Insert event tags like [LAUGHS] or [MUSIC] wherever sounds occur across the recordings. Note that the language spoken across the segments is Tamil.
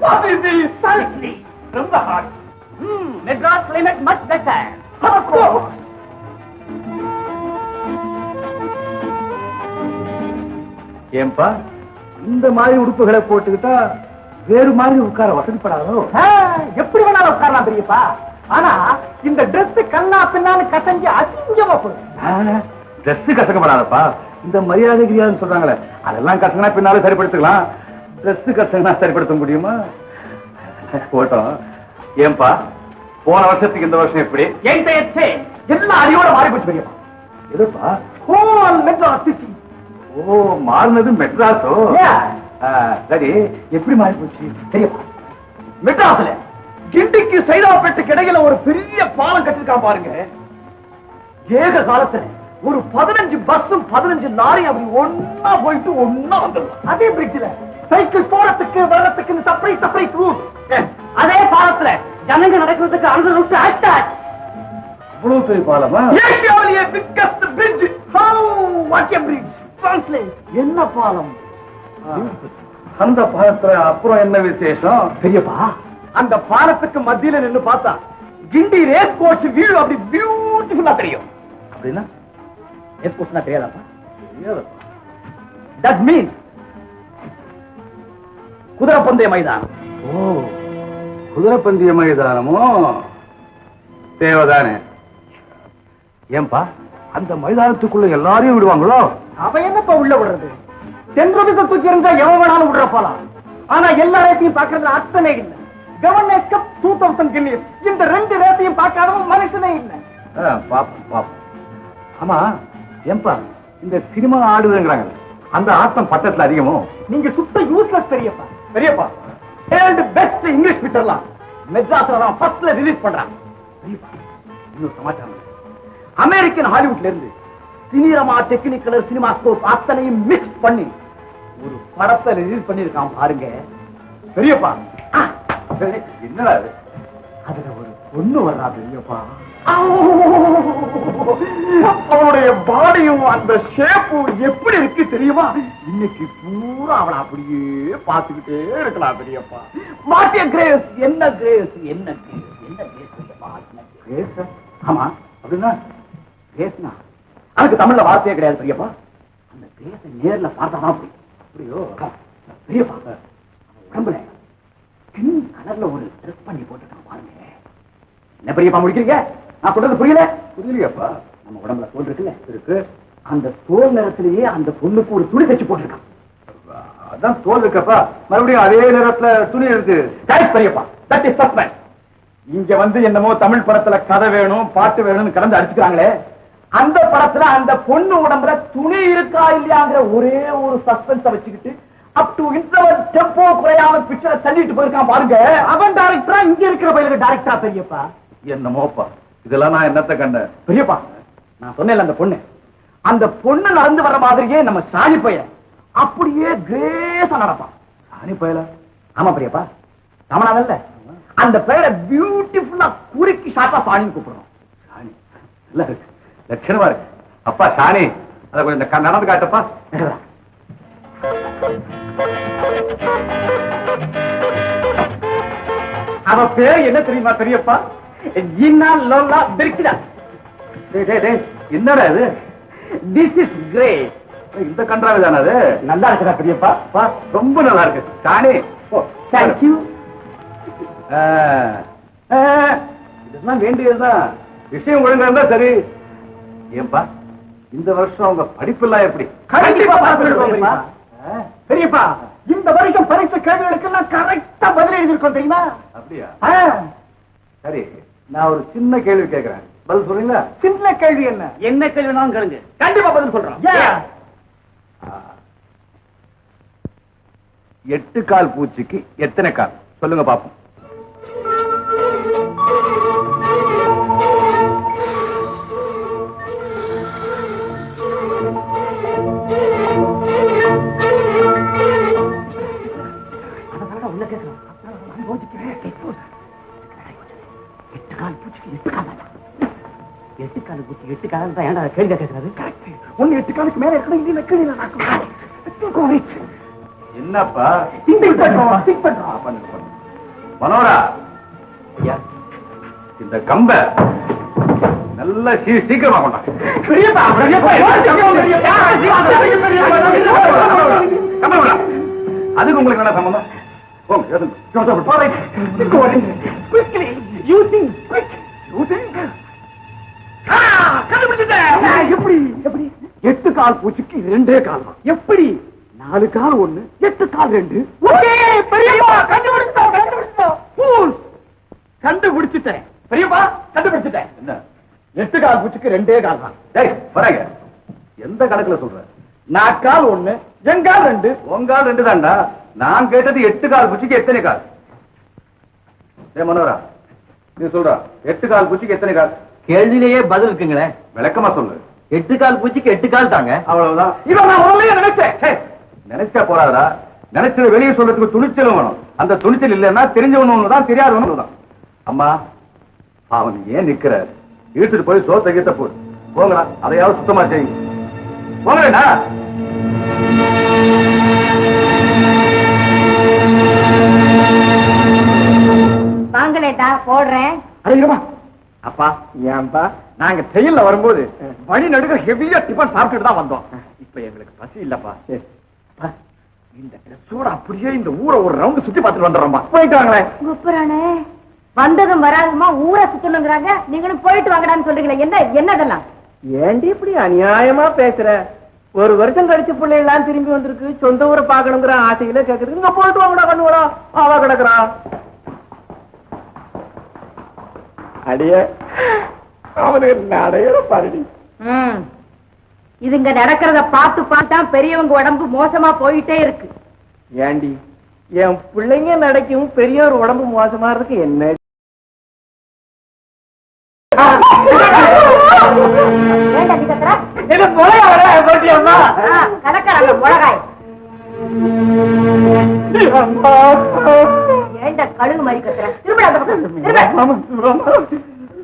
What is this? Sultry. From the heart. Hmm, Madras climate much better. Of course. ஏன்பா இந்த மாதிரி உடுப்புகளை போட்டுக்கிட்டா வேறு மாதிரி உட்கார வசதிப்படாதோ எப்படி வேணாலும் உட்காரலாம் பெரியப்பா ஆனா இந்த Dress கண்ணா பின்னான்னு கசஞ்சு அசிங்கமா போகுது ட்ரெஸ் கசக்கப்படாதப்பா இந்த மரியாதை கிரியாதுன்னு சொல்றாங்களே அதெல்லாம் கசங்கினா பின்னால சரிப்படுத்திக்கலாம். ட்ரெஸ் கசங்கினா சரிப்படுத்த முடியுமா? போட்டோம். ஏன்பா போன வருஷத்துக்கு இந்த வருஷம் எப்படி? என்கிட்ட எல்லாம் அடியோட மாறி போச்சு பெரியப்பா. எதுப்பா? ஹோல் மெட்ராஸ் சிட்டி ஓ மாறினது மெட்ராஸோ? சரி எப்படி மாறி போச்சு பெரியப்பா மெட்ராஸ்ல கிண்டிக்கு சைதாப்பேட்டுக்கு இடையில ஒரு பெரிய பாலம் கட்டிருக்கான் பாருங்க. ஏக காலத்துல ஒரு பதினஞ்சு பஸ்ஸும் பதினஞ்சு லாரியும் அப்படி ஒன்னா போயிட்டு ஒன்னா வந்துடும் அதே பிரிட்ஜ்ல சைக்கிள் போறதுக்கு வர்றதுக்கு செப்பரேட் செப்பரேட் ரூட் அதே பாலத்துல ஜனங்க நடக்கிறதுக்கு அந்த ரூட் அட்டாச் இவ்வளவு பெரிய பாலமா? ஏசியாவிலேயே biggest bridge what a bridge என்ன பாலம்? அந்த பாலத்துல அப்புறம் என்ன விசேஷம்? பெரியப்பா அந்த பாலத்துக்கு மத்தியில நின்னு பார்த்தா கிண்டி ரேஸ் கோர்ஸ் வியூ அப்படி பியூட்டிஃபுல்லா தெரியும். அப்படின்னா? ரேஸ் கோர்ஸ்னா தெரியாதாப்பா. தட் மீன் குதிரை பந்தய மைதானம். ஓ குதிரைப்பந்திய மைதானமோ? தேவைதானே. ஏன்பா அந்த மைதானத்துக்குள்ள எல்லாரையும் விடுவாங்களோ? அவ என்னப்பா உள்ள விடுறது? சென்றதுக்கு தூக்கி இருந்தா எவன் வேணாலும் விடுற போலாம். ஆனா எல்லா ரேத்தையும் பாக்குறதுல அத்தனை இல்ல. Governor cup two thousand Guinness இந்த ரெண்டு ரேத்தையும் பார்க்காதவன் மனுஷனே இல்ல. பாப்போம் ஆமா ஏன்பா இந்த சினிமா ஆடுதுங்கிறாங்க. அந்த ஆட்டம் பட்டத்துல அதிகமோ? நீங்க சுத்த யூஸ்லெஸ் பெரியப்பா. பெரியப்பா வேர்ல்டு பெஸ்ட் இங்கிலீஷ் பிக்சர்லாம் மெட்ராஸ்ல தான் ஃபர்ஸ்ட்ல ரிலீஸ் பண்றாங்க. பெரியப்பா இன்னும் சமாச்சாரம். அமெரிக்கன் ஹாலிவுட்ல இருந்து சினிரமா டெக்னிக்கல் சினிமா ஸ்கோப் அத்தனையும் மிக்ஸ் பண்ணி ஒரு படத்தை ரிலீஸ் பண்ணிருக்கான் பாருங்க. பெரியப்பா என்னடா அது அதுல ஒரு பொண்ணு வர்றா பெரியப்பா. அவளுடைய பாடியும் அந்த ஷேப்பும் எப்படி இருக்கு தெரியுமா? இன்னைக்கு பூரா அவளை அப்படியே பார்த்துக்கிட்டே இருக்கலாம் பெரியப்பா. மாட்டிய கிரேஸ் என்ன கிரேஸ் என்ன கிரேஸ் என்ன கிரேஸ் கிரேஸ் ஆமா அப்படின்னா கிரேஸ்னா அதுக்கு தமிழ்ல வார்த்தையே கிடையாது பெரியப்பா. அந்த பேச நேர்ல பார்த்தாதான் அப்படி. அப்படியோ பெரியப்பா உடம்புல கிங் கலர்ல ஒரு ட்ரெஸ் பண்ணி போட்டுருக்கான் பாருங்க. என்ன பெரியப்பா முடிக்கிறீங்க? நான் சொல்றது புரியல? புரியலையாப்பா. நம்ம உடம்புல தோல் இருக்குல்ல? இருக்கு. அந்த தோல் நிறத்திலேயே அந்த பொண்ணுக்கு ஒரு துணி தச்சு போட்டிருக்கான். அதான் தோல் இருக்கப்பா. மறுபடியும் அதே நேரத்துல துணி இருக்கு கரெக்ட் பெரியப்பா. தட் இஸ் சஸ்பெண்ட் இங்க வந்து என்னமோ தமிழ் படத்துல கதை வேணும் பாட்டு வேணும்னு கலந்து அடிச்சுக்கிறாங்களே. அந்த படத்துல அந்த பொண்ணு உடம்புல துணி இருக்கா இல்லையாங்கிற ஒரே ஒரு சஸ்பென்ஸ வச்சுக்கிட்டு அப் டு இன்டர்வல் டெம்போ குறையாம பிக்சரை தள்ளிட்டு போயிருக்கான் பாருங்க. அவன் டைரக்டரா இங்க இருக்கிற பயிலுக்கு டைரக்டரா பெரியப்பா. என்னமோப்பா. இதெல்லாம் நான் என்னத்த கண்டேன்? பெரியப்பா நான் சொன்னேன்ல அந்த பொண்ணு. அந்த பொண்ணு நடந்து வர மாதிரியே நம்ம சாணி பையன் அப்படியே கிரேஸா நடப்பான். சாணி பயல? ஆமா பெரியப்பா ராமநாதன்ல அந்த பெயரை பியூட்டிஃபுல்லா குறுக்கி ஷார்ட்டா சாணின்னு கூப்பிடுறோம் சாணி? நல்லா இருக்கு. லட்சணமா இருக்கு. அப்பா சாணி. அதை கொஞ்சம் நடந்து காட்டப்பா. அவ பேர் என்ன தெரியுமா பெரியப்பா? ஜின்னா லோலா பிரிக்கிடா என்னடா இது? திஸ் இஸ் கிரேட் இந்த கன்றாவி தானே அது? நல்லா இருக்குதா பெரியப்பா. பா, ரொம்ப நல்லா இருக்கு. ஆ, ஆ, இதெல்லாம் வேண்டியதுதான். விஷயம் ஒழுங்கா இருந்தா சரி. ஏன்பா இந்த வருஷம் அவங்க படிப்பெல்லாம் எப்படி? கண்டிப்பா பண்ணிடுவோம் பெரியப்பா. இந்த வருஷம் பரிசு கேள்விகளுக்கெல்லாம் கரெக்டா பதில் எழுதியிருக்கோம் தெரியுமா? அப்படியா? சரி நான் ஒரு சின்ன கேள்வி கேட்கிறேன். பதில் சொல்றீங்களா? சின்ன கேள்வி என்ன? என்ன கேள்வினாலும் கேளுங்க. கண்டிப்பா பதில் சொல்றோம். ஆ. எட்டு கால் பூச்சிக்கு எத்தனை கால்? சொல்லுங்க பாப்போம். எட்டு காலு பூச்சி எட்டு காலம் தான் ஏன்டா கேள்வி கேட்கறது ஒன்னு எட்டு காலுக்கு மேல இருக்கணும் இல்லைன்னா கீழே நடக்கும் என்னப்பா? திங்க் பண்றோம் திங்க் பண்றோம் பண்ணுங்க. மனோரா. ஐயா. இந்த கம்ப நல்ல சீக்கிரமா பெரியப்பா விடா. அதுக்கு உங்களுக்கு என்ன சம்பந்தம்? you think quick. You think? ஆ, கண்டுபிடிச்சிட்டேன். எப்படி எப்படி? எட்டு கால் பூச்சிக்கு ரெண்டே கால் தான். எப்படி? நாலு கால் ஒண்ணு எட்டு கால் ரெண்டு. கண்டுபிடிச்சிட்டேன். பெரியப்பா கண்டுபிடிச்சிட்டேன். என்ன? எட்டு கால் பூச்சிக்கு ரெண்டே கால் தான். டேய் வராங்க. எந்த கணக்குல சொல்ற? நான் கால் ஒண்ணு என் கால் ரெண்டு. உங்கால் ரெண்டு தான்டா. நான் கேட்டது எட்டு கால் குச்சிக்கு எத்தனை கால்? ஏ மனோரா நீ சொல்றா எட்டு கால் குச்சிக்கு எத்தனை கால்? கேள்வியிலேயே பதில் இருக்குங்களே. விளக்கமா சொல்லு. எட்டு கால் பூச்சிக்கு எட்டு கால் தாங்க. அவ்வளவுதான். இதை நான் முதல்ல நினைச்சேன். நினைச்சா போறாதா நினைச்சது வெளியே சொல்றதுக்கு துணிச்சலும் வேணும். அந்த துணிச்சல் இல்லைன்னா தெரிஞ்சவனு தான் தெரியாதவனு தான் அம்மா அவன் ஏன் நிக்கிற? இழுத்துட்டு போய் சோத்த கீத்த போடு. போங்கடா அதையாவது சுத்தமா செய்யுங்க போங்கடா. வாங்கலேட்டா போடுறேன். அடையிடுமா அப்பா. ஏன்பா? நாங்க ட்ரெயின்ல வரும்போது வழி நடுக்க ஹெவியா டிஃபன் சாப்பிட்டுட்டு தான் வந்தோம். இப்ப எங்களுக்கு பசி இல்லப்பா. அப்பா, இந்த ட்ரெஸ்ஸோட அப்படியே இந்த ஊரை ஒரு ரவுண்ட் சுத்தி பார்த்துட்டு வந்துடுறோம்மா போயிட்டு வாங்களேன். குப்புறானே வந்ததும் வராதுமா ஊரை சுத்தணுங்கிறாங்க. நீங்களும் போயிட்டு வாங்கடான்னு சொல்றீங்களே என்ன என்னதெல்லாம் ஏண்டி இப்படி அநியாயமா பேசுற? ஒரு வருஷம் கழிச்சு பிள்ளைகளாம் திரும்பி வந்திருக்கு சொந்த ஊரை பார்க்கணுங்கிற ஆசையில கேக்குறது இங்க போயிட்டு வாங்கடா கண்ணுவடா அவ கிடக்குறா. அடிய அவனுக்கு நடையில பாருடி. இதுங்க நடக்கிறத பார்த்து பார்த்தா பெரியவங்க உடம்பு மோசமா போயிட்டே இருக்கு. ஏண்டி என் பிள்ளைங்க நடக்கும் பெரிய ஒரு உடம்பு மோசமா இருக்கு என்ன? நீ கத்துற? ஏண்டா கழுகு மாதிரி கத்துற திரும்ப அந்த பக்கம். திரும்ப.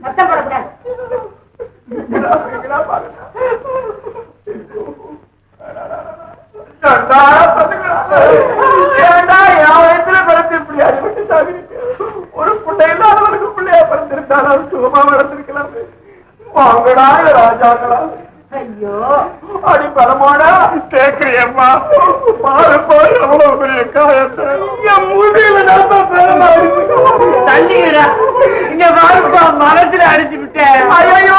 சத்தம் போடக்கூடாது. ஒரு பிள்ளை இல்லாதவனுக்கு பிள்ளையா பிறந்திருக்காலும் சுகமா வளர்ந்திருக்கலாம். வாங்கடா ராஜாங்களா ஐயோ. அடி பரமோடா கேக்குறியம்மா பாரு பாரு எவ்வளவு பெரிய காயத்தை என் முதுகில நான் பெருமா இங்க மனசுல அடிச்சு விட்டேன். ஐயோ ஐயோ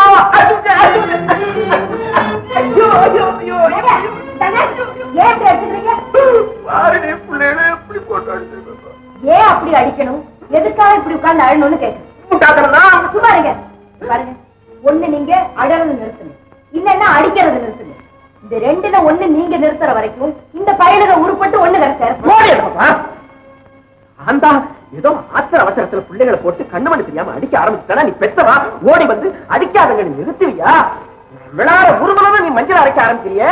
ஐயோ. ஐயோ ஏங்க, தானே? ஏன் அப்படி அடிக்கணும்? எதுக்காக இப்படி உட்கார்ந்து அழணும்னு கேட்கு முட்டாக்கிறதா சும்மா இருங்க. பாருங்க. ஒண்ணு நீங்க அழறது நிறுத்துங்க. இல்லன்னா அடிக்கிறது நிறுத்துங்க. இந்த ரெண்டுல ஒண்ணு நீங்க நிறுத்துற வரைக்கும் இந்த பயலுக உருப்பட்டு ஒண்ணு கிடைச்சாரு அந்த ஏதோ ஆத்திர அவசரத்துல பிள்ளைகளை போட்டு கண்ணு மணி தெரியாம அடிக்க ஆரம்பிச்சுட்டா நீ பெத்தவா? ஓடி வந்து அடிக்காதங்க நீ நிறுத்துவியா? விழாட உருவலமா நீ மஞ்சள் அரைக்க ஆரம்பிக்கிறிய?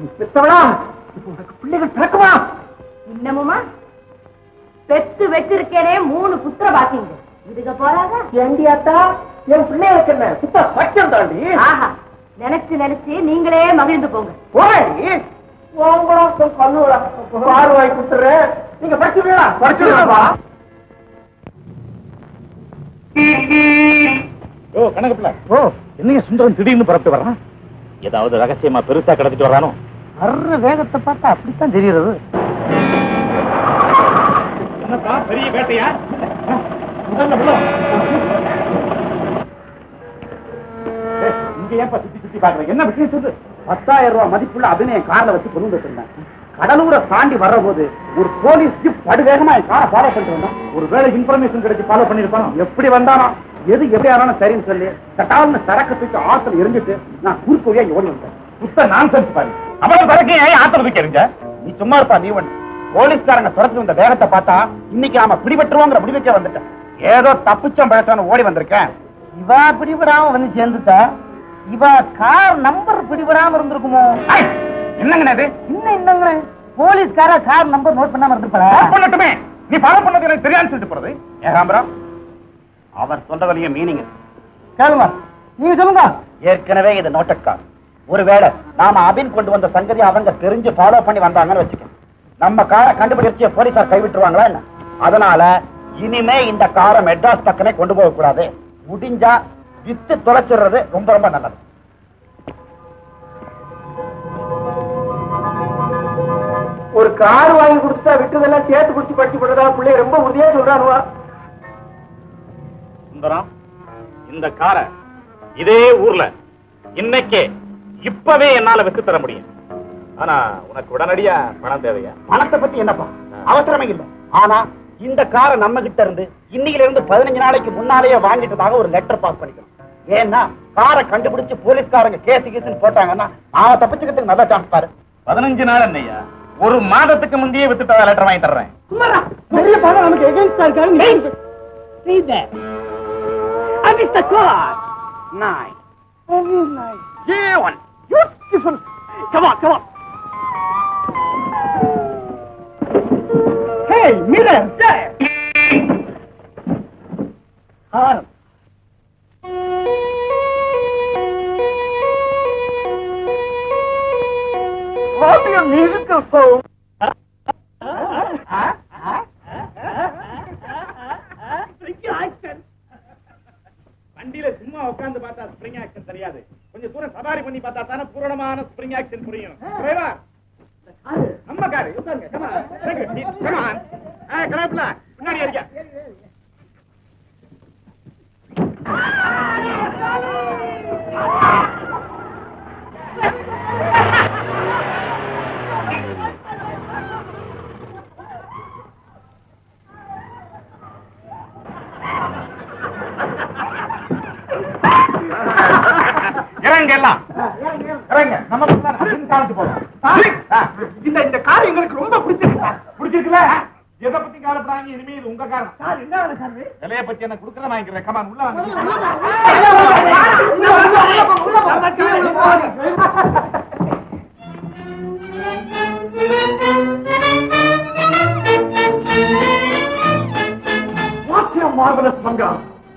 நீ பெத்தவளா? உனக்கு பிள்ளைகள் பிறக்குமா? இன்னமுமா? பெத்து வச்சிருக்கேனே மூணு புத்திர பாக்கிங்க. இதுக போறாங்க ஏண்டியாத்தா என் பிள்ளைகளுக்கு என்ன சுத்த பட்சம் தாண்டி? ஆஹா நினைச்சு நினைச்சு நீங்களே மகிழ்ந்து போங்க. போராடி உங்களோட கண்ணு பார்வாய் குத்துறேன் நீங்க படிச்சுடுவீங்களா படிச்சுடுவா ஓ கணக்கு பிள்ளை ஓ என்னைய சுந்தரம் திடீர்னு புறப்பட்டு வர்றான்? ஏதாவது ரகசியமா பெருசா கடத்திட்டு வர்றானோ? வர்ற வேகத்தை பார்த்தா அப்படித்தான் என்னப்பா பெரிய வேட்டையா? இங்க சுத்தி சுத்தி என்ன விஷயம் சொல்லு பத்தாயிரம் ரூபாய் மதிப்புள்ள கார்ல வச்சு கொண்டு வச்சிருந்தேன். கடலூரை தாண்டி வர்ற போது ஒரு போலீஸ் படுவேகமா என் காரை ஃபாலோ பண்ணிட்டு வந்தான். ஒரு வேலை இன்ஃபர்மேஷன் கிடைச்சு ஃபாலோ பண்ணிருப்பான் எப்படி வந்தானோ? எது எப்படி ஆனாலும் சரின்னு சொல்லி கட்டால்னு சரக்கு தூக்கி ஆத்துல எரிஞ்சிட்டு நான் குறுக்கு வழியா ஓடி வந்தேன் புத்த நான் செஞ்சு பாரு. அவன் பிறகு ஏன் ஆத்திர தூக்கி எறிஞ்ச? நீ சும்மா இருப்பா நீ ஒண்ணு. போலீஸ்காரங்க துரத்து வந்த வேகத்தை பார்த்தா இன்னைக்கு நாம பிடிபட்டுருவோங்கிற முடிவுக்கே வந்துட்டேன். ஏதோ தப்பிச்சோம் பழச்சோன்னு ஓடி வந்திருக்கேன். இவா பிடிபடாம வந்து சேர்ந்துட்டா? இவா கார் நம்பர் பிடிபடாம இருந்திருக்குமோ? என்னங்கண்ணே இது? இன்னும் என்னங்க போலீஸ்கார கார் நம்பர் நோட் பண்ணாம இருந்திருப்பாரா பண்ணட்டுமே. நீ ஃபாலோ பண்ணது எனக்கு தெரியாதுன்னு சொல்லிட்டு போறது. ஏகாம்பரம் அவர் சொல்றதுலயும் மீனிங் கேளுங்க. நீங்க சொல்லுங்க. ஏற்கனவே இது நோட்டட் கார் ஒருவேளை நாம அபின் கொண்டு வந்த சங்கதி அவங்க தெரிஞ்சு ஃபாலோ பண்ணி வந்தாங்கன்னு வச்சுக்க நம்ம காரை கண்டுபிடிச்சு போலீசார் கைவிட்டுருவாங்களா என்ன? அதனால இனிமே இந்த காரை மெட்ராஸ் பக்கமே கொண்டு போக கூடாது. முடிஞ்சா வித்து தொலைச்சிடுறது ரொம்ப ரொம்ப நல்லது. ஒரு கார் வாங்கி கொடுத்தா விட்டதெல்லாம் சேர்த்து குடிச்சு படிச்சு போடுறதா? பிள்ளைய ரொம்ப உறுதியா சொல்றானுவா? சுந்தரம். இந்த காரை இதே ஊர்ல இன்னைக்கே இப்பவே என்னால வித்து தர முடியும். ஆனா உனக்கு உடனடியா பணம் தேவையா? பணத்தை பத்தி என்னப்பா? அவசரமே இல்ல. ஆனா இந்த காரை நம்ம கிட்ட இருந்து இன்னையில இருந்து பதினஞ்சு நாளைக்கு முன்னாலேயே வாங்கிட்டதாக ஒரு லெட்டர் பாஸ் பண்ணிக்கணும் ஏன்னா காரை கண்டுபிடிச்சு போலீஸ்காரங்க கேஸ் கீசுன்னு போட்டாங்கன்னா நாம தப்பிச்சுக்கிறதுக்கு நல்ல சான்ஸ் பாரு. பதினஞ்சு நாள் என்னையா? ஒரு மாதத்துக்கு முந்தையே வித்துட்டதா லெட்டர் வாங்கி தர்றேன். பெரிய பணம் நமக்கு எகென்ஸ்டா இருக்காங்க See missed the card. Nice. Very nice. Yeah, one. Beautiful. Come on, come on. Hey, mirror, there. Harm. What a musical phone. இறங்க எல்லாம் இறங்க நம்ம காலத்து போறோம் இந்த இந்த கார் எங்களுக்கு ரொம்ப பிடிச்சிருக்கு. பிடிச்சிருக்குல எதை பத்தி கவலைப்படாங்க இனிமே இது உங்க காரணம் சார் என்ன சார்? விலைய பத்தி என்ன குடுக்கற வாங்கிக்கிறேன். கமான் உள்ள வாங்க. மார்வலஸ் பங்கா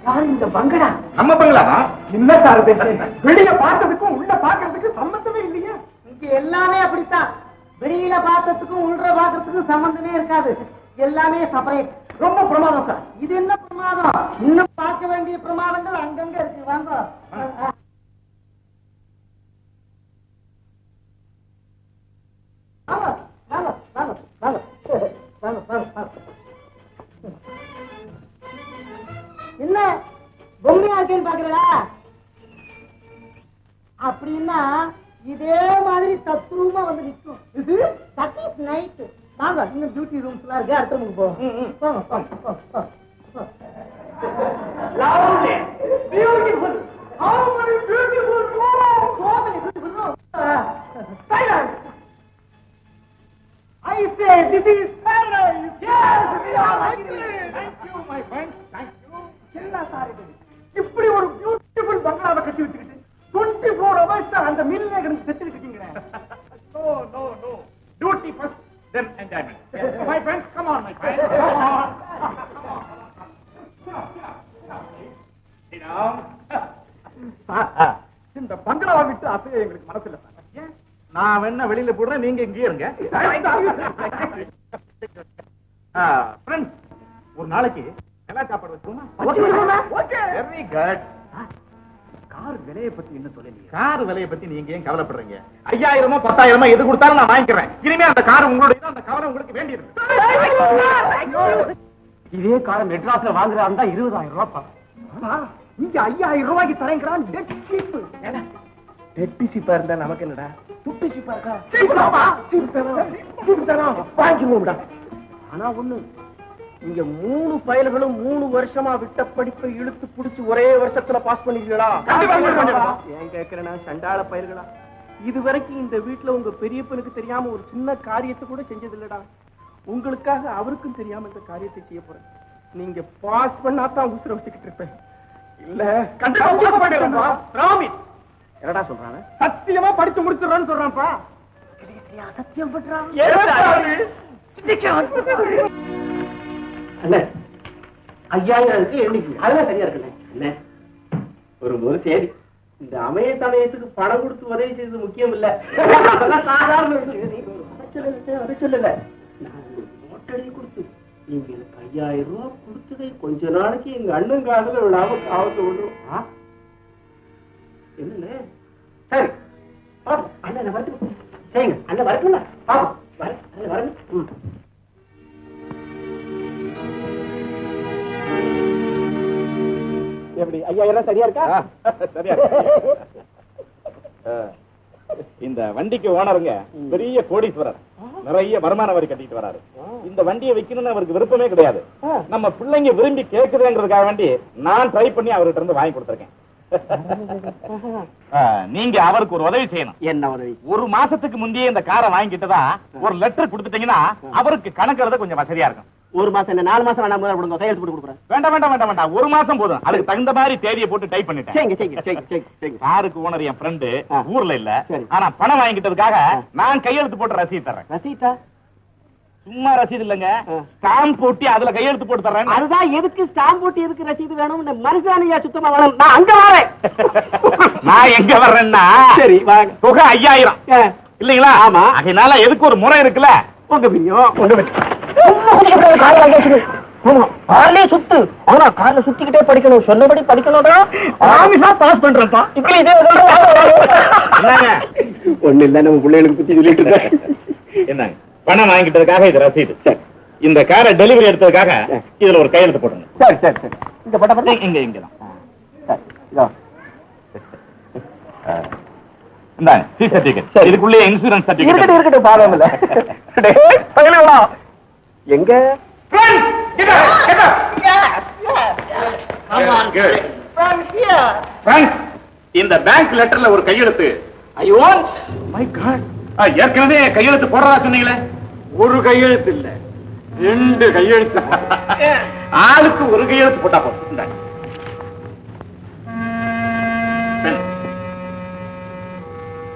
யார் இந்த பங்கடா நம்ம பங்களா என்ன சார் இது? வெளிய பார்த்ததுக்கும் உள்ள பாக்குறதுக்கு சம்பந்தமே இல்லையா. இங்க எல்லாமே அப்படித்தான். வெளியில பார்த்ததுக்கும் உள்ள பாக்கிறதுக்கும் சம்பந்தமே இருக்காது. எல்லாமே செப்பரேட் ரொம்ப பிரமாதம் சார். இது என்ன பிரமாதம்? இன்னும் பார்க்க வேண்டிய பிரமாதங்கள் அங்கங்க இருக்கு. வாங்க. என்ன? பொம்மையா இருக்கேன்னு பாக்குறா அப்படின்னா இதே மாதிரி தத்ரூபமா வந்து நிற்கும் இது? தட் இஸ் நைட் வாங்க இன்னும் டியூட்டி ரூம்ஸ் எல்லாம் இருக்கு அடுத்த ரூமுக்கு போவோம். போங்க, போங்க போங்க. இந்த பங்களாவை விட்டு அசைய எங்களுக்கு மனசில்ல சார். நான் வேணா வெளியில போடுறேன் நீங்க இங்கேயே இருங்க. ஒரு நாளைக்கு எல்லா சாப்பாடு வச்சுக்கோமா? ஓகே. வெரி குட் கார் விலையை பத்தி என்ன சொல்லலையே? கார் விலையை பத்தி நீங்க ஏன் கவலைப்படுறீங்க? ஐயாயிரமோ பத்தாயிரமோ எது கொடுத்தாலும் நான் வாங்கிக்கிறேன். இனிமே அந்த கார் உங்களுடைய அந்த கவலை உங்களுக்கு வேண்டியது. இதே காரை மெட்ராஸ்ல வாங்குறா இருந்தா இருபதாயிரம் ரூபாய். இங்க ஐயாயிரம் ரூபாய்க்கு தரேங்கிறான் டெட் சீப்பு டெட் சீப்பா இருந்தா நமக்கு என்னடா? துட்டு சீப்பா இருக்கா? சீப்பு தரோம் சீப்பு தரோம் வாங்கிக்குவோம்டா ஆனா ஒண்ணு இங்க மூணு பயல்களும் மூணு வருஷமா விட்ட படிப்பை இழுத்து புடிச்சு ஒரே வருஷத்துல பாஸ் பண்ணிருக்கீங்களா. ஏன் கேக்குறேன்னா சண்டாள பயிர்களா இது வரைக்கும் இந்த வீட்டுல உங்க பெரியப்பனுக்கு தெரியாம ஒரு சின்ன காரியத்தை கூட செஞ்சது இல்லடா உங்களுக்காக அவருக்கும் தெரியாம இந்த காரியத்தை செய்ய போறேன். நீங்க பாஸ் பண்ணா தான் உசுர வச்சுக்கிட்டு இருப்பேன். இல்ல. கண்டிப்பா. என்னடா சொல்றாங்க சத்தியமா படிச்சு முடிச்சிடுறேன்னு சொல்றான்ப்பா. சத்தியம் பண்றான் அண்ணே ஐயாயிரம் இருக்கு எண்ணிக்கை அதெல்லாம் சரியா இருக்குண்ணே. அண்ணே ஒரு ஒரு சேதி இந்த அமைய சமயத்துக்கு பணம் கொடுத்து உதவி செய்தது முக்கியம் இல்ல அதெல்லாம் சாதாரண சொல்லல, நான் நோட்டடி கொடுத்து நீங்க எனக்கு ஐயாயிரம் ரூபாய் கொடுத்ததை கொஞ்ச நாளைக்கு எங்க அண்ணன் காதுல விடாம காவத்து விடுறோம் ஆ? என்னண்ணே? சரி பாப்போம். அண்ணன் வரட்டும்? சரிங்க அண்ணன் வரட்டும்ல? பாப்போம். வர அண்ணன் வரணும். ம். எப்படி ஐயாயிரம் சரியா இருக்கா? சரியா. இந்த வண்டிக்கு ஓனருங்க பெரிய கோடீஸ்வரர். நிறைய வருமான வரி கட்டிட்டு வராரு. இந்த வண்டியை வைக்கணும்னு அவருக்கு விருப்பமே கிடையாது. நம்ம பிள்ளைங்க விரும்பி கேக்குதுங்கிறதுக்காக வேண்டி நான் ட்ரை பண்ணி அவர்கிட்ட இருந்து வாங்கி கொடுத்துருக்கேன். நீங்க அவருக்கு ஒரு உதவி செய்யணும். என்ன உதவி? ஒரு மாசத்துக்கு முந்தையே இந்த காரை வாங்கிட்டுதா ஒரு லெட்டர் கொடுத்துட்டீங்கன்னா அவருக்கு கணக்குறது கொஞ்சம் வசதியா இருக்கும். ஒரு மாசம் என்ன நாலு மாசம் வேணாம் கொடுங்க கையெழுத்து போட்டு கொடுக்குறேன். வேண்டாம் வேண்டாம் வேண்டாம் வேண்டாம். ஒரு மாசம் போதும். அதுக்கு தகுந்த மாதிரி தேதியை போட்டு டைப் பண்ணிட்டேன். காருக்கு ஓனர் என் ஃப்ரெண்டு. ஊர்ல இல்ல. ஆனா பணம் வாங்கிட்டதுக்காக நான் கையெழுத்து போட்டு ரசீது தர்றேன். ரசீட்டா சும்மா ரசீது இல்லங்க. ஸ்டாம்ப் போட்டி அதுல கையெழுத்து போட்டு தர்றேன். அதுதான் எதுக்கு ஸ்டாம்ப் போட்டு எதுக்கு ரசீது வேணும்? மனுஷானியா சுத்தமா வேணும் நான் அங்க வரேன். [LAUGHS] நான் எங்க வர்றேன்னா? சரி வாங்க. தொகை ஐயாயிரம். இல்லீங்களா? ஆமா. அதனால எதுக்கு ஒரு முறை இருக்குல்ல? உங்க பிரியம் உங்க கார்லயே சுத்து. ஆனா கார்ல சுத்திக்கிட்டே படிக்கணும். சொன்னபடி படிக்கணும்டா. ஆமிஷா பாஸ் பண்றப்பா இப்படி இதே என்னங்க? ஒண்ணு இல்ல நம்ம பிள்ளைகளுக்கு பத்தி சொல்லிட்டு இருக்கேன். என்னங்க? பணம் வாங்கிட்டதுக்காக இது ரசீது. இந்த காரை டெலிவரி எடுத்ததுக்காக இதுல ஒரு கையெழுத்து போடுங்க சரி சரி சரி. இந்த பட்ட பட்ட. இங்க இங்க தான். சரி இதோ. இந்தாங்க சி சர்டிபிகேட் இதுக்குள்ளே இன்சூரன்ஸ் இருக்கட்டும் சர்டிபிகேட் இருக்கட்டும் பாதம் இல்ல. [LAUGHS] டேய் பையலா எங்க? இந்த பேங்க் லெட்டர்ல ஒரு கையெழுத்து. ஐயோ மை காட் ஏற்கனவே கையெழுத்து போடுறதா சொன்னீங்களே? ஒரு கையெழுத்து இல்ல. ரெண்டு கையெழுத்து [LAUGHS] ஆளுக்கு ஒரு கையெழுத்து போட்டா போதும்.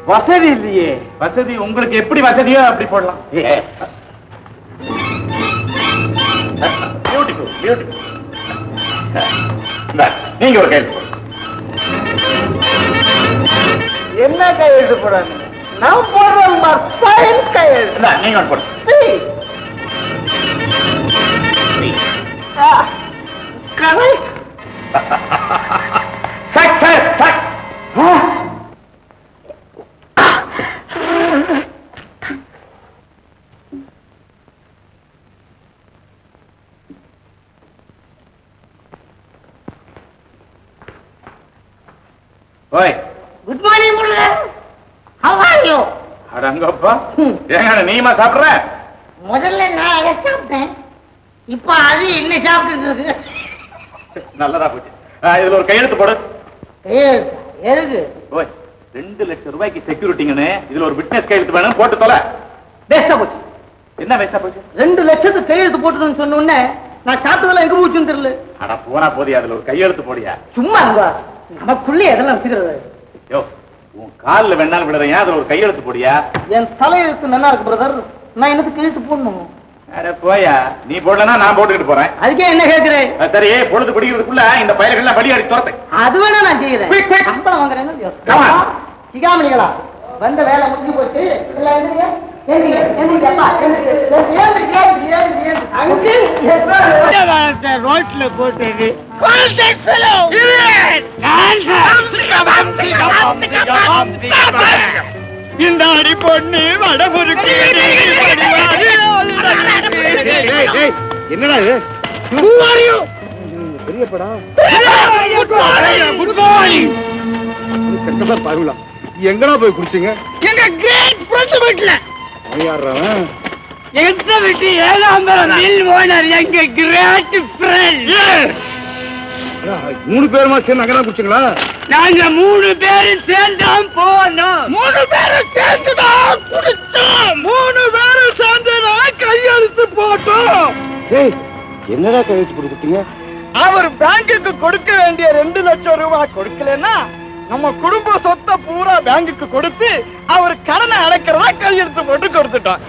வசதி இல்லையே. வசதி உங்களுக்கு எப்படி வசதியோ அப்படி போடலாம். பியூட்டிஃபுல் பியூட்டிஃபுல் நீங்க ஒரு கையெழுத்து என்ன கையெழுத்து போடாங்க நான் போடுறேன் சைன் கையெழுத்து. நீங்க ஒன்று போடுங்க. கரெக்ட் [LAUGHS] ஓய். Good morning Murugan how are you அடங்கப்பா. ஏங்க நீமா சாப்பிடுற? முதல்ல நான் அதை சாப்பிட்டேன். இப்போ அது என்ன சாப்பிட்டு இருக்கு? நல்லதா போச்சு. இதுல ஒரு கையெழுத்து போடு. கையெழுத்து? எதுக்கு? ஓய் ரெண்டு லட்சம் ரூபாய்க்கு செக்யூரிட்டிங்கன்னு இதுல ஒரு விட்னஸ் கையெழுத்து வேணும். போட்டு தொலை. வேஸ்டா போச்சு. என்ன வேஸ்டா போச்சு? ரெண்டு லட்சத்துக்கு கையெழுத்து போட்டுன்னு சொன்ன உடனே நான் சாப்பிட்டதெல்லாம் எங்க போச்சுன்னு தெரியல. அட போனா போதியா அதுல ஒரு கையெழுத்து போடியா? சும்மா நமக்குள்ளே எதெல்லாம் வச்சுக்கிறது யோ உன் கால்ல வேணாலும் விடுறேன். அதுல ஒரு கையெழுத்து போடியா என் தலையெழுத்து நல்லா இருக்கு பிரதர் நான் என்னத்துக்கு கையெழுத்து போடணும்? அட போயா நீ போடலன்னா நான் போட்டுக்கிட்டு போறேன். அதுக்கே என்ன கேட்கிறேன்? அது சரி பொழுது பிடிக்கிறதுக்குள்ள இந்த பயல்கள்லாம் படி அடி துரத்து அது வேணா நான் செய்யறேன். சம்பளம் on. சிகாமணிகளா வந்த வேலை முடிஞ்சு போச்சு. ரோட்ல போட்டது இந்த அடி பொண்ணு வடபுருக்கு. என்னடா இது? பெரிய படம் பாருங்களா எங்கடா போய் குடிச்சீங்க? எங்க கிரேட் பிரசிடென்ட்ல எங்க விட்டு ஏழாம் மில் ஓனர் எங்க கிரேட் ஃப்ரெண்ட் மூணு பேருமா சேர்ந்து அங்கதான் குடிச்சீங்களா? நாங்க மூணு பேரும் சேர்ந்தான் போனோம். மூணு பேரும் சேர்ந்துதான் குடிச்சோம். மூணு பேரும் சேர்ந்துதான் கையெழுத்து போட்டோம். ஏய் என்னடா கழிச்சு கொடுத்தீங்க? அவர் பேங்குக்கு கொடுக்க வேண்டிய ரெண்டு லட்சம் ரூபாய் கொடுக்கலன்னா நம்ம குடும்ப சொத்தை பூரா பேங்குக்கு கொடுத்து அவர் கடனை அடைக்கிறதா கையெழுத்து போட்டு கொடுத்துட்டான்